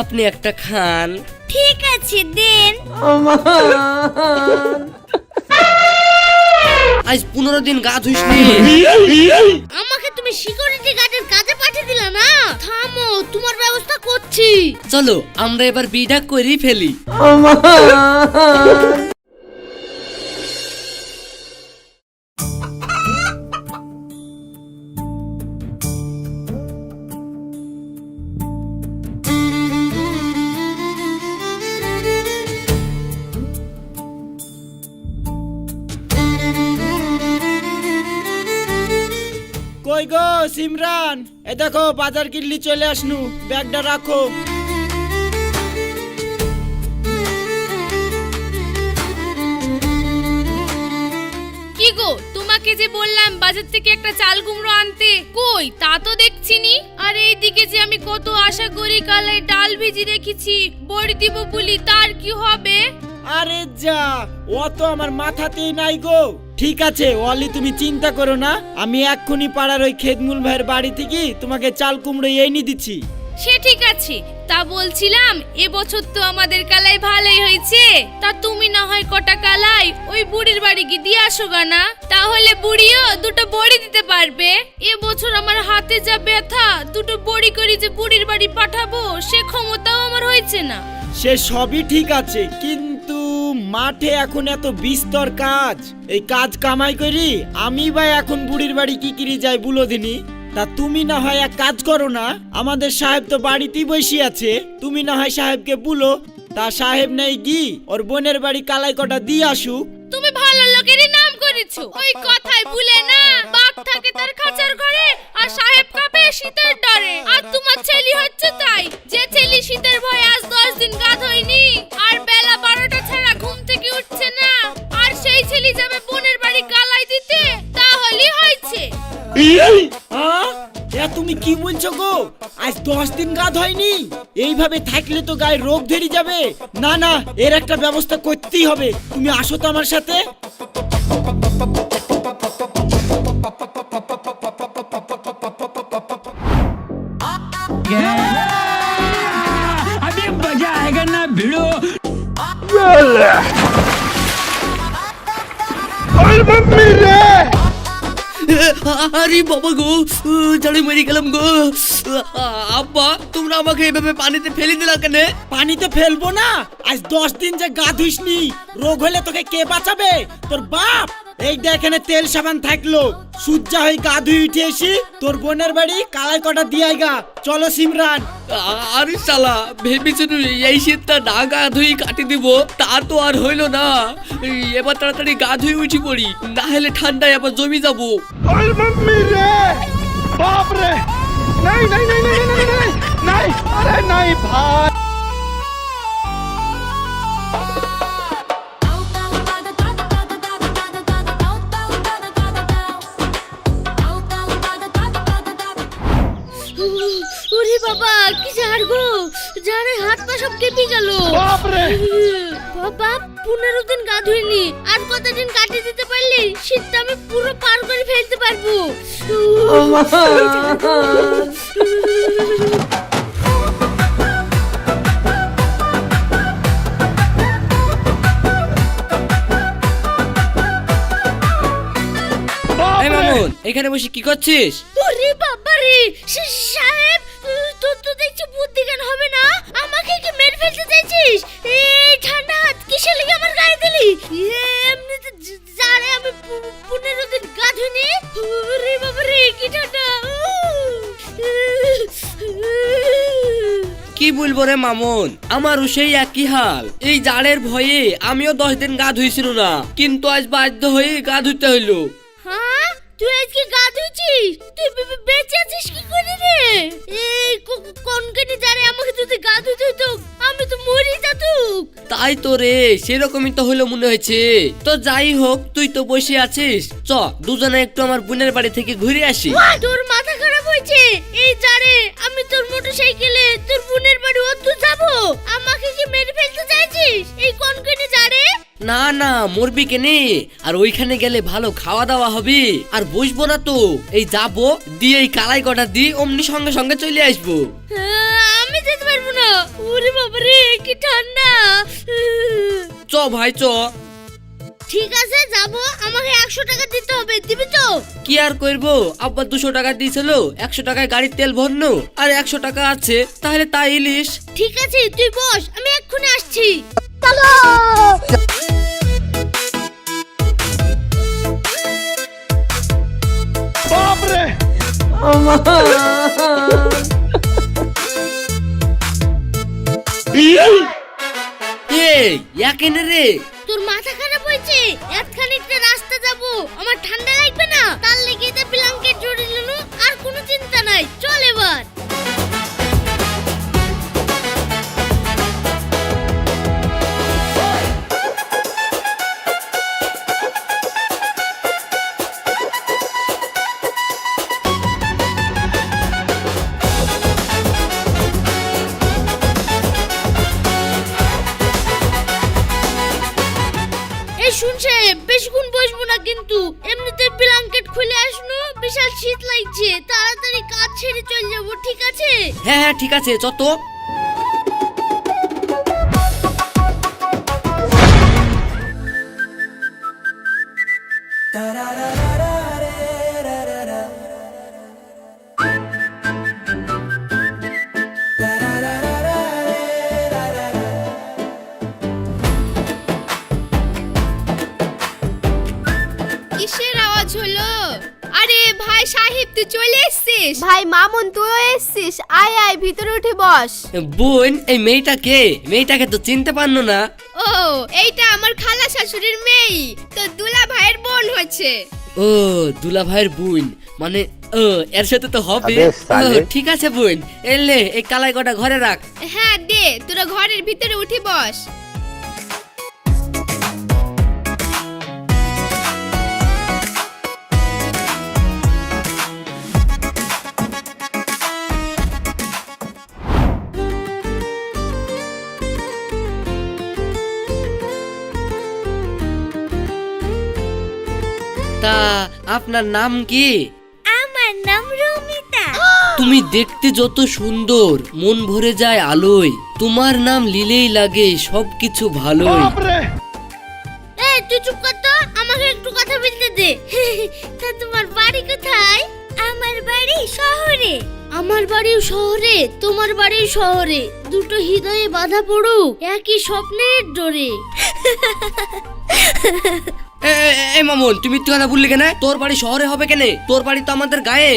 আপনি একটা খান। ঠিক আছে দেন। আজ পনেরো দিন গা ধুইসনি আমাকে তুমি সিকিউরিটি গার্ডের কাজে পাঠিয়ে দিলা না? থামো তোমার ব্যবস্থা করছি। চলো আমরা এবার বিটা করেই ফেলি। কই গো, সিমরান। এ দেখো, বাজার কিনলি চলে আসনু। ব্যাগটা রাখো। কি গো, তোমাকে যে বললাম বাজার থেকে একটা চাল কুমড়ো আনতে, কই? তা তো দেখছিনি আর এইদিকে যে আমি কত আশা করি কালে ডাল ভিজি রেখেছি, বড়ি দিব বলি, তার কি হবে? আরে যা ও তো আমার মাথাতেই নাই গো। ঠিক আছে অলি তুমি চিন্তা করো না। আমি এক্ষুনি পাড়ার ওই খেদমুল ভাইয়ের বাড়ি থেকে তোমাকে চাল কুমড়ো এনে দিচ্ছি। সে ঠিক আছে তা বলছিলাম এবছর তো আমাদের কালাই ভালোই হয়েছে। তা তুমি না হয় কটা কালাই ওই বুড়ির বাড়ি গিয়ে দিয়ে আসো গা না। তাহলে বুড়িও দুটো বড়ি দিতে পারবে। এবছর আমার হাতে যা ব্যথা দুটো বড়ি করে যে বুড়ির বাড়ি পাঠাবো সে ক্ষমতাও আমার হয়েছে না। সে সবই ঠিক আছে কিন্তু মাঠে এখন এত বিস্তর কাজ। এই কাজ কামাই করি, আমি বা এখন বুড়ির বাড়ি কি কিরি যাই বুলো দিনি? তা তুমি না হয় এক কাজ করো না, আমাদের সাহেব তো বাড়িতেই বসে আছে। তুমি না হয় সাহেবকে বুলো, তা সাহেব নেই গি ওর বোনের বাড়ি কালাই কটা দিয়ে আসুক। তুমি ভালো লোকেরই নাম করেছ। ওই কথায় ভুলে না, বাঘ থাকে তার খাঁচার ঘরে, আর সাহেব কাঁপে শীতের ডরে। আর তোমার ছেলে হচ্ছে তাই, যে ছেলে শীতের ভয়ে আজ ছেলে যাবে বোনের বাড়ি গালাই দিতে তাহলেই হয়েছে হ্যাঁ এ তুমি কি বলছো গো আজ দশ দিন গাদ হয়নি এইভাবে থাকলে তো গায়ে রোগ ধরে যাবে না না এর একটা ব্যবস্থা করতেই হবে তুমি আসো তো আমার সাথে अभी मजा आएगा ना भिड़ो আরে বাবা গো জানি মরে গেলাম গো। আব্বা তোমরা আমাকে এভাবে পানিতে ফেলে দিলা কেন? পানিতে ফেলব না? আজ দশ দিন যে গা ধুইসনি রোগ হলে তোকে কে বাঁচাবে? তোর বাপ! এই দেখ এখানে তেল সাবান থাকল। সূর্যা হয়ে গা ধুই উঠে এসি তোর বোনের বাড়ি কালাই কটা দিয়ে গা। চলো সিমরান। আরে শালা ভেবেছিল এই শীতটা না গা ধুই কাটি দিব তা তো আর হইল না। এবার তাড়াতাড়ি গা ধুই উঠি পড়ি না হলে ঠান্ডায় আবার জমি যাব। ওরে গেল। বাবা পনেরো দিন গা ধুইনি আর কতদিন কাটিয়ে দিতে পারলি? শীতটা আমি পুরো পার করে ফেলতে পারব। এই মামুন এখানে বসে কি করছিস? ওরে বাবা রে সাহেব তোর তো দেখছি বুদ্ধি জ্ঞান হবে না। আমাকে কি মেরে ফেলতে চাইছিস? এই ঠান্ডা হাত কিসের লেগে আমার গায়ে দিলি? এমনিতে জারে আমি পনেরো দিন গা ধুইনি ওরে বাবা রে কি ঠান্ডা। কি বলব রে মামুন? আমারও সেই একই হাল। এই জাড়ের ভয়ে আমিও দশ দিন গা ধুইছিল না। কিন্তু আজ বাধ্য হয়ে গা ধুইতে হইল। হ্যাঁ? তুই আজকে গা ধুইছিস তাই তো রে সেরকমই তো হলো মনে হয়েছে। তো যাই হোক তুই তো বসে আছিস। চ দুজনে একটু আমার বোনের বাড়ি থেকে ঘুরে আসি। তোর মাথা খারাপ হয়েছে? এই জারে আমি তোর মোটরসাইকেলে তোর বোনের বাড়ি অদ্দু যাব? আমাকে কি মেরে ফেলতে চাইছিস? এই কনকনে জারে না না মরবি কেনে? আর ওইখানে গেলে ভালো খাওয়া দাওয়া হবে। আর বসবো না তো। এই যাব দিয়ে এই কালাই কটা দিয়ে অমনি সঙ্গে সঙ্গে চলে আসব। আহ, আমি যেতে পারব না। ওরে বাবারে কি ঠান্ডা। চ ভাই চ। ঠিক আছে যাব। আমাকে একশো টাকা দিতে হবে দিবি তো? কি আর করব? আব্বা দুশো টাকা দিয়েছিল একশো টাকায় গাড়ির তেল ভরনো আর একশো টাকা আছে তাহলে তাই ইলিশ। ঠিক আছে তুই বস আমি এক্ষুনি আসছি। এই একেনে রে। তোর মাথা খারাপ হয়েছে? এত খানিকটা রাস্তা যাব। আমার ঠান্ডা লাগবে না? তার লেগে ব্ল্যাঙ্কেট জড়িয়ে আর কোনো চিন্তা নাই। চল এবার। আছে চ কিসের আওয়াজ হলো? আরে ভাই সাহেব তুই চলে এসেছিস। ভাই মামুন তুইও এসছিস? আয় আয় ভিতরে উঠে বস। বোন এই মেয়েটাকে মেয়েটাকে তো চিনতে পারল না। ও এইটা আমার খালা শাশুড়ির মেয়ে। তো দুলা ভাইয়ের বোন হচ্ছে। ও দুলা ভাইয়ের বোন। মানে ও এর সাথে তো হবে। ঠিক আছে বোন। এলে এই কালাই কটা ঘরে রাখ। হ্যাঁ দে তোরা ঘরের ভিতরে উঠে বস। তা আপনার নাম কি? আমার নাম রমিতা। তুমি দেখতে যত সুন্দর মন ভরে যায় আলোয়। তোমার নাম লিলেই লাগে সবকিছু ভালোই। এই তুই চুপ কর তো আমাকে একটু কথা বলতে দে। তা তোমার বাড়ি কোথায়? আমার বাড়ি শহরে। আমার বাড়িও শহরে তোমার বাড়িও শহরে। দুটো হৃদয়ে বাধা পড়ুক একই স্বপ্নের ডোরে। এ, মামুন তুমি মিথ্যে কথা বললি কেন? তোর বাড়ি শহরে হবে কেন? তোর বাড়ি তো আমাদের গায়ে।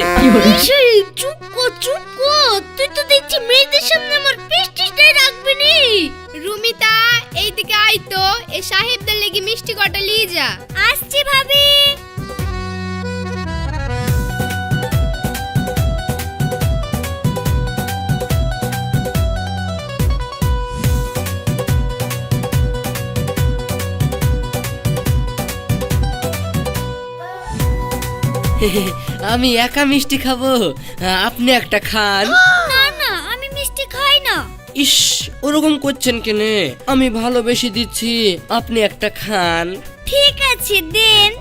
চুপ কর চুপ কর। তুই তো দেখছি মেয়েদের সামনে আমার পেস্টিসটাই রাখবি নি। রুমিতা এইদিকে আই তো। এ সাহেবদের লেগে মিষ্টি কটা লিয়ে যা। আসছি ভাবি। আমি একা মিষ্টি খাব। আপনি একটা খান। না না আমি মিষ্টি খাই না। ইস ওরকম করছেন কেনে? আমি ভালোবেসে দিচ্ছি আপনি একটা খান। ঠিক আছে দেন।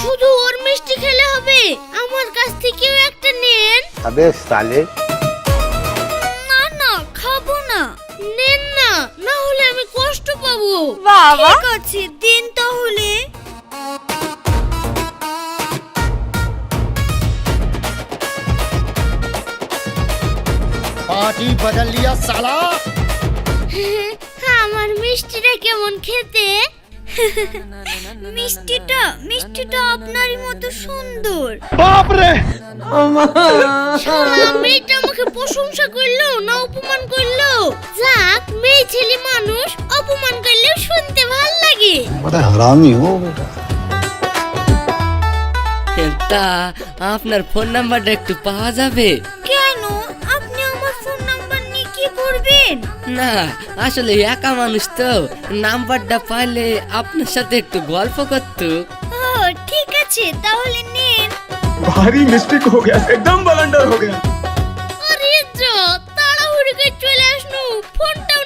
শুধু ওর মিষ্টি খেলে হবে। আমার কাছ থেকেও একটা নেন। আবে সালে কষ্ট পাবো। বাবা। ঠিক আছে দিন তাহলে। পার্টি বদল লিয়া সালা। আমার মিষ্টিটা কেমন খেতে? মিষ্টিটা মিষ্টিটা আপনারই মতো সুন্দর। বাপ রে মেয়েটা আমাকে প্রশংসা করল না অপমান করল? যাক মেয়ে ছেলে মানুষ অপমান করলেও শুনতে ভালো লাগে। বড় হারামি হো তা আপনার ফোন নাম্বারটা একটু পাওয়া যাবে। কেন? পারবেন না আসলে একা মানুষ তো। নাম্বারটা পাইলে আপনার সাথে একটু গল্প করতো। ঠিক আছে তাহলে নিন। भारी मिस्टेक हो गया एकदम बलंडर हो गया আরে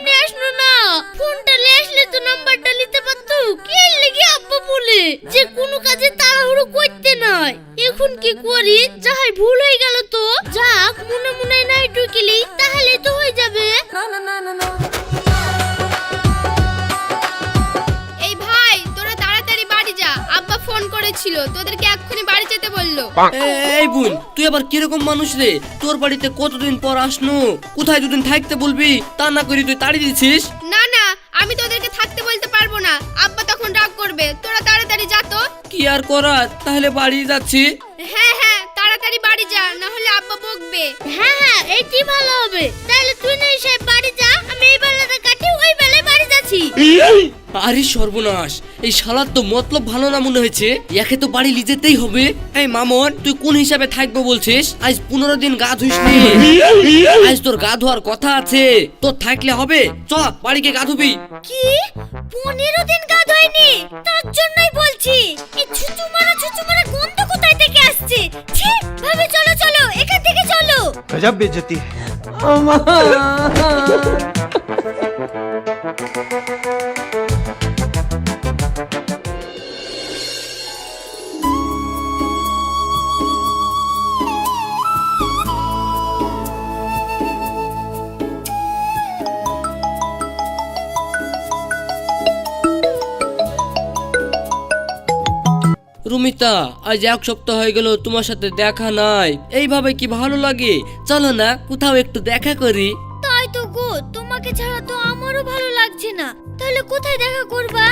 নিয়ে আসনু না। ফোনটা নিয়ে আসলে তো নাম্বারটা নিতে পারতো। কি লেগে আব্বা বলে যে কোনো কাজে তাড়াহুড়ো করতে নাই এখন কি করি? যাহাই ভুল হয়ে গেল তো যাক মনে মনে নাই ঢুকিলি তাহলে তো হয়ে যাবে। এই ভাই তোরা তাড়াতাড়ি বাড়ি যা। আব্বা ফোন করেছিল তোদেরকে এক্ষুনি বাড়ি যেতে বলল। এই বোন তুই আবার কীরকম মানুষ রে? তোর বাড়িতে কতদিন পর আসনো? কোথায় দুদিন থাকতে বলবি? তা না করি তুই তাড়ি দিছিস? না করবে? তোরা তাড়াতাড়ি যা তো। কি আর করার? তাহলে বাড়ি যাচ্ছি। হ্যাঁ হ্যাঁ তাড়াতাড়ি বাড়ি যা না হলে আব্বা বকবে। হ্যাঁ হ্যাঁ এইটি ভালো হবে। তাহলে তুই না সাহেব বাড়ি যা আমি এই বেলাটা কাটি ওই বেলায় বাড়ি যাচ্ছি। আরে সর্বনাশ এই শালার তো মতলব ভালো না মনে হয়েছে। একে তো বাড়ি লিজেতেই হবে। এই মামন তুই কোন হিসাবে থাকব বলছিস? আজ পনেরো দিন গা ধুইস নি আজ তোর গা ধোয়ার কথা আছে। তোর থাকলে হবে। চ বাড়িকে গা ধুবি। কি? পনেরো দিন গা ধোয়নি তার জন্যই বলছি এই ছুচু মারা গন্ধ কোথায় থেকে আসছে? ছি ভাবে চলো চলো এখান থেকে চলো। গজব বেজতি। আমা রুমিতা আজ এক সপ্তাহ হয়ে গেল তোমার সাথে দেখা নাই। এইভাবে কি ভালো লাগে? চলো না, কোথাও একটু দেখা করি। তাই তো গো, তোমাকে ছাড়া তো আমারও ভালো লাগছে না। তাহলে কোথায় দেখা করবা?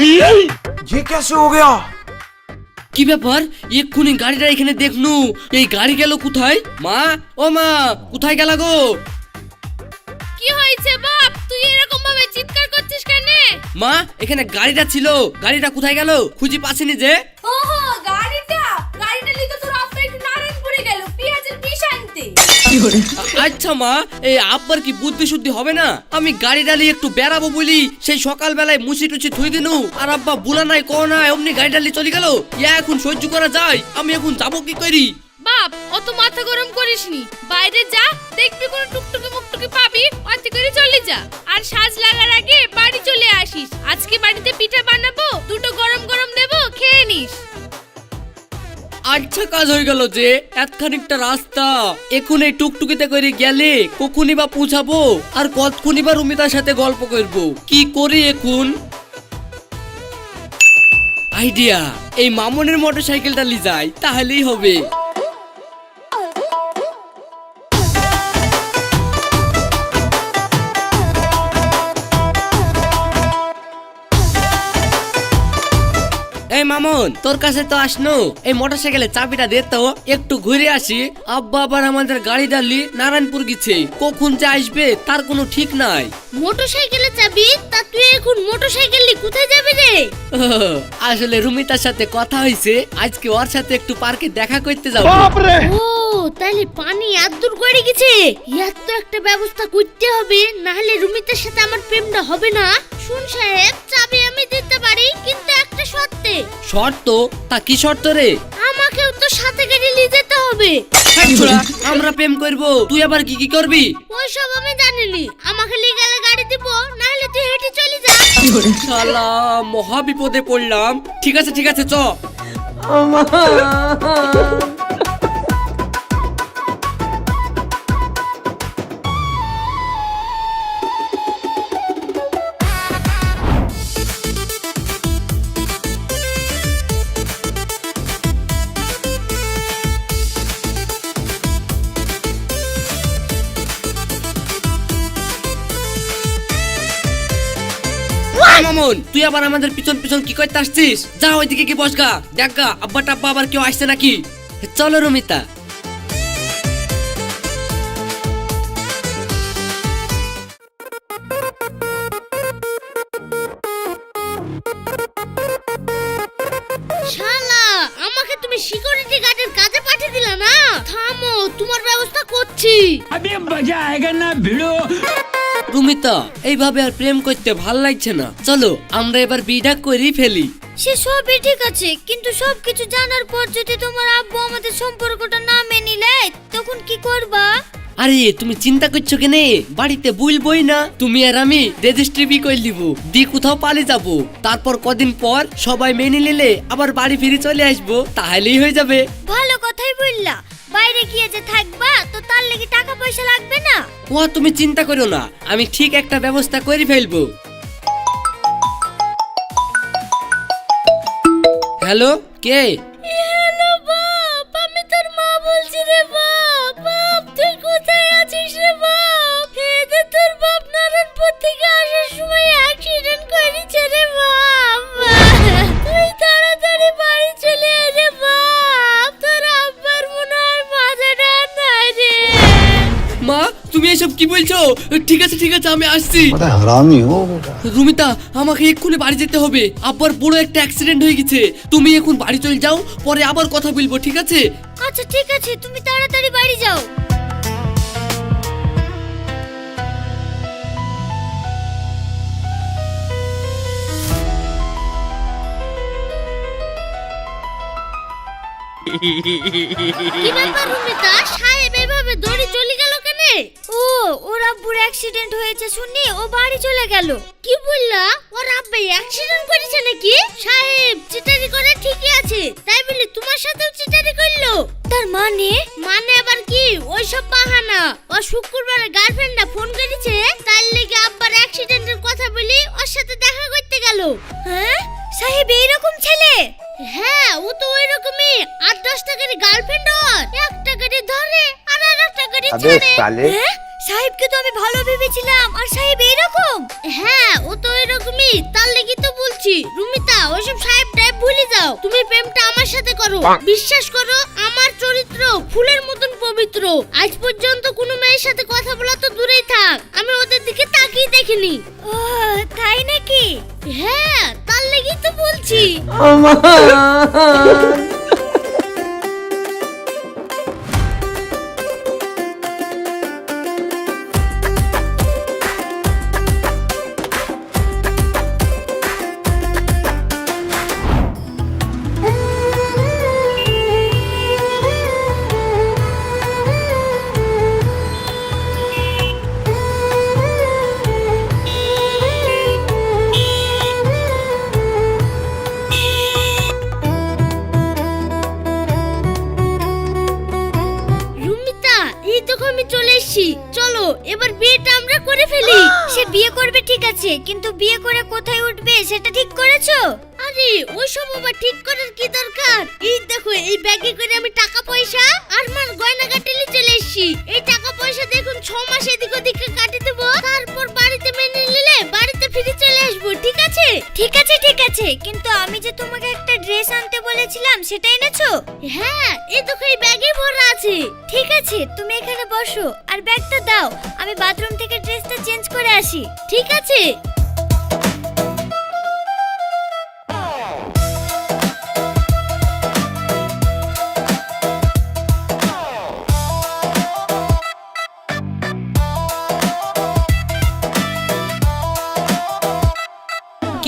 ये कैसे हो गया কি ব্যাপার এক্ষুনি গাড়িটা এখানে দেখনু এই গাড়ি গেল কোথায় মা ও মা কোথায় গেল গো কি হয়েছে বাপ তুই এরকম ভাবে চিৎকার করছিস কেন মা এখানে গাড়িটা ছিল গাড়িটা কোথায় গেল খুঁজে পাচ্ছিনি যে ওহো আচ্ছা মা এই আব্বার কি বুদ্ধি শুদ্ধি হবে না? আমি গাড়ি ডালি একটু বেড়াবো বলি সেই সকালবেলায় মুছি টুচি থুই দিনু। আর আব্বা বুলা নাই ক নাই অমনি গাড়ি ডালি চলে গেল? ইয়া এখন সহ্য করা যায়? আমি এখন যাব কি করি? বাপ অত মাথা গরম করিসনি বাইরে যা দেখবি কোনো টুকটুকি মুকটুকি পাবি অতি করে চলে যা। আর সাজ লাগার আগে বাড়ি চলে আসিস। আজকে বাড়িতে পিঠা বানাবো দুটো গরম গরম দেবো খেয়ে নিস। আচ্ছা কাজ হয়ে গেল যে এতখানিকটা রাস্তা। এখন এই টুকটুকিতে করে গেলে কখনই বা পৌঁছাবো আর কতক্ষণই বা রুমিতার সাথে গল্প করব। কি করি এখন? আইডিয়া, এই মামনের মোটর সাইকেলটা লি যাই, তাহলেই হবে। এই মামুন তোর কাছে তো আসনো। এই মোটরসাইকেলের চাবিটা দে তো একটু ঘুরে আসি। আব্বা আবার আমাদের গাড়ি ডালি নারায়ণপুর গেছে। কখন যে আসবে তার কোনো ঠিক নাই। মোটরসাইকেলে যাবি তা তুই এখন মোটরসাইকেল নিয়ে কোথায় যাবি রে? আসলে রুমিতার সাথে কথা হয়েছে আজকে ওর সাথে একটু পার্কে দেখা করতে যাব। ও তাহলে পানি এত দূর করে গেছে। ইয়ার তো একটা ব্যবস্থা করতে হবে না হলে রুমিতার সাথে আমার প্রেমটা হবে না। শুন সাহেব চাবি আমি দিতে পারি কিন্তু একটা শর্তে শর্ত? তা কি শর্ত রে? আমাকেও তো সাথে করে নিয়ে যেতে হবে। আমরা প্রেম করব। তুই আবার কি কি করবি? ওইসব আমি জানিনি। আমাকে নিয়ে গেলে গাড়ি দিব না হলে তুই হেঁটে চলে যা। শালা মহা বিপদে পড়লাম। ঠিক আছে ঠিক আছে চ। মামুন তুই আবার আমাদের পিছন পিছন কি করতে আসছিস? যা ওইদিকে কি বস গা দেখ গা আব্বা টাব্বা আবার কেউ আসছে নাকি? চলো রমিতা। আমি বাজা আয়গা না থামো রুমিতা এইভাবে আর প্রেম করতে ভালো লাগছে না। চলো আমরা এবার বিটা করি ফেলি। সে সবই ঠিক আছে কিন্তু সবকিছু জানার পর যদি তোমার আব্বু আমাদের সম্পর্কটা না মেনে নেয় তখন কি করবা? আরে তুমি চিন্তা করছ কেনে? বাড়িতে বলবই না? তুমি আর আমি রেজিস্ট্রি বি করে দিব দি কোথাও পালিয়ে যাব। তারপর কদিন পর সবাই মেনে নিলে আবার বাড়ি ফিরে চলে আসব তাহলেই হয়ে যাবে। ভালো কথাই বললা। বাইরে গিয়ে যে থাকবা, তো তার লাগি টাকা পয়সা লাগবে না। ও, তুমি চিন্তা করো না, আমি ঠিক একটা ব্যবস্থা করে ফেলব। হ্যালো, কে? তুমি এসব কি বলছো? ঠিক আছে ঠিক আছে আমি আসছি। মানে রুমিতা আমাকে এক্ষুনি বাড়ি যেতে হবে। আবার বড় একটা অ্যাক্সিডেন্ট হয়ে গেছে। তুমি এখন বাড়ি চলে যাও পরে আবার কথা বলব ঠিক আছে? আচ্ছা ঠিক আছে তুমি তাড়াতাড়ি বাড়ি যাও। কি ব্যাপার রুমিতা? সাহেব ও, ওর আব্বুর অ্যাক্সিডেন্ট হয়েছে শুনি ও বাড়ি চলে গেল। কি বললা? ওর আব্বা অ্যাক্সিডেন্ট করেছে নাকি? সাহেব, চিটারি করে ঠিকই আছে। তাই বলে তোমার সাথেও চিটারি করল? তার মানে? মানে আবার কি? ওই সব বাহানা। ও শুক্রবারে গার্লফ্রেন্ডটা ফোন করেছে তার লেগে আব্বার অ্যাক্সিডেন্টের কথা বলি ওর সাথে দেখা করতে গেল। হ্যাঁ? সাহেব এইরকম ছেলে? হ্যাঁ ও তো ওই রকমই আট দশটা করে গার্লফ্রেন্ড ওর। একটা করে ধরে আর আর একটা করে ছাড়ে। সাহেবকে তো আমি ভালো ভেবেছিলাম আর সাহেব এরকম? হ্যাঁ ও তো এরকমই তার লেগে তো বলছি। রুমিতা ওইসব সাহেব টাইপ ভুলে যাও তুমি প্রেমটা আমার সাথে করো। বিশ্বাস করো আমার চরিত্র ফুলের মতন পবিত্র। আজ পর্যন্ত কোনো মেয়ের সাথে কথা বলা তো দূরেই থাক আমি ওদের দিকে তাকিয়ে দেখিনি। ও তাই নাকি? হ্যাঁ তার লেগেই তো বলছি। কিন্তু বিয়ে করে কোথায় উঠবে সেটা ঠিক করেছ? আরে ওইসব আবার ঠিক করার কি দরকার? এই দেখো এই ব্যাগে করে আমি টাকা পয়সা আর মার গয়না কাটিলে চলে এসেছি। এই টাকা পয়সা দেখুন ছ মাস এদিক ওদিকে কাটিয়ে দেবো। তারপর বাড়িতে মেনে নিলে বাড়িতে ফিরে চলে আসব ঠিক আছে? ঠিক আছে ঠিক আছে। কিন্তু আমি যে তোমাকে একটা ড্রেস আনতে বলেছিলাম সেটা এনেছো? হ্যাঁ এই দেখো এই ব্যাগে ভরা আছে। ঠিক আছে তুমি এখানে বসো। আর ব্যাগটা দাও আমি বাথরুম থেকে ড্রেসটা চেঞ্জ করে আসি। ঠিক আছে।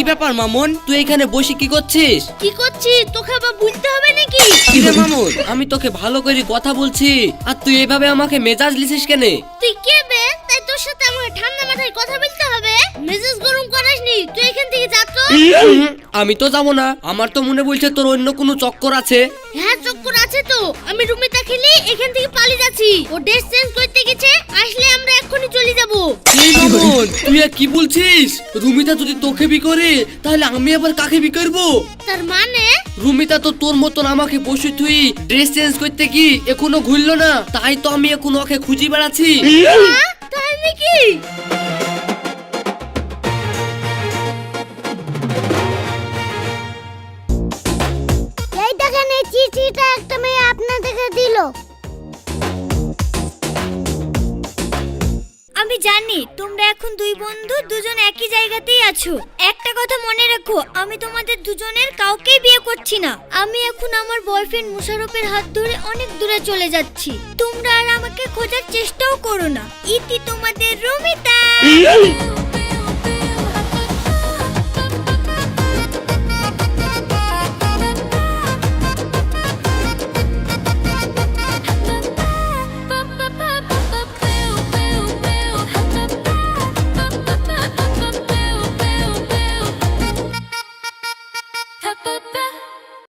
ব্যাপার মামুন? তুই এখানে বসে কি করছিস? কি করছিস? তোকে আবার বুঝতে হবে নাকি? মামুন? আমি তোকে ভালো করে কথা বলছি। আর তুই এভাবে আমাকে মেজাজ লিছিস কেনে? তুই কে বে? তাই তোর সাথে আমাকে ঠান্ডা মাথায় কথা বলতে হবে? মেজাজ গরম করাসনি তুই এখান থেকে যা তো। আমি তো যাব না। আমার তো মনে বলছে তোর অন্য কোনো চক্কর আছে। হ্যাঁ চক্কর আছে তো। আমি রুমিতা খেলি এখান থেকে পালিয়ে যাচ্ছি। ও ড্রেস চেঞ্জ করতে গেছে আসলে আমরা এক্ষুনি চলে যাব। এই মামুন তুই আর কি বলছিস? রুমিতা যদি তোকে বি করে তাহলে আমি আবার কাকে বি করব? তার মানে? রুমিতা তো তোর মতন আমাকে বসে তুই ড্রেস চেঞ্জ করতে কি এখনও ঘুরলো না। তাই তো আমি এখন ওকে খুঁজি বেড়াচ্ছি। হ্যাঁ? তাই নাকি? চিঠিটা একটা মেয়ে আপনাদেরকে দিল। আমি জানি তোমরা এখন দুই বন্ধু দুজন একই জায়গাতেই আছো। একটা কথা মনে রেখো আমি তোমাদের দুজনের কাউকেই বিয়ে করছি না। আমি এখন আমার বয়ফ্রেন্ড মুশারফের হাত ধরে অনেক দূরে চলে যাচ্ছি। তোমরা আর আমাকে খোঁজার চেষ্টাও করো না। ইতি তোমাদের রমিতা।